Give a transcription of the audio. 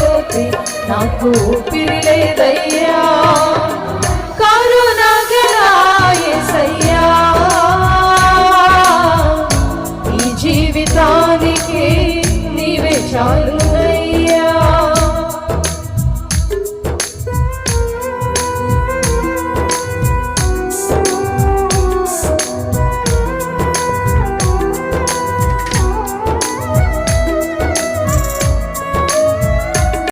పోతే నాకు ఊపిరి లేదయ్యా. కరుణగరాయసయ్యా ఈ జీవితానికి నీవే చాలు.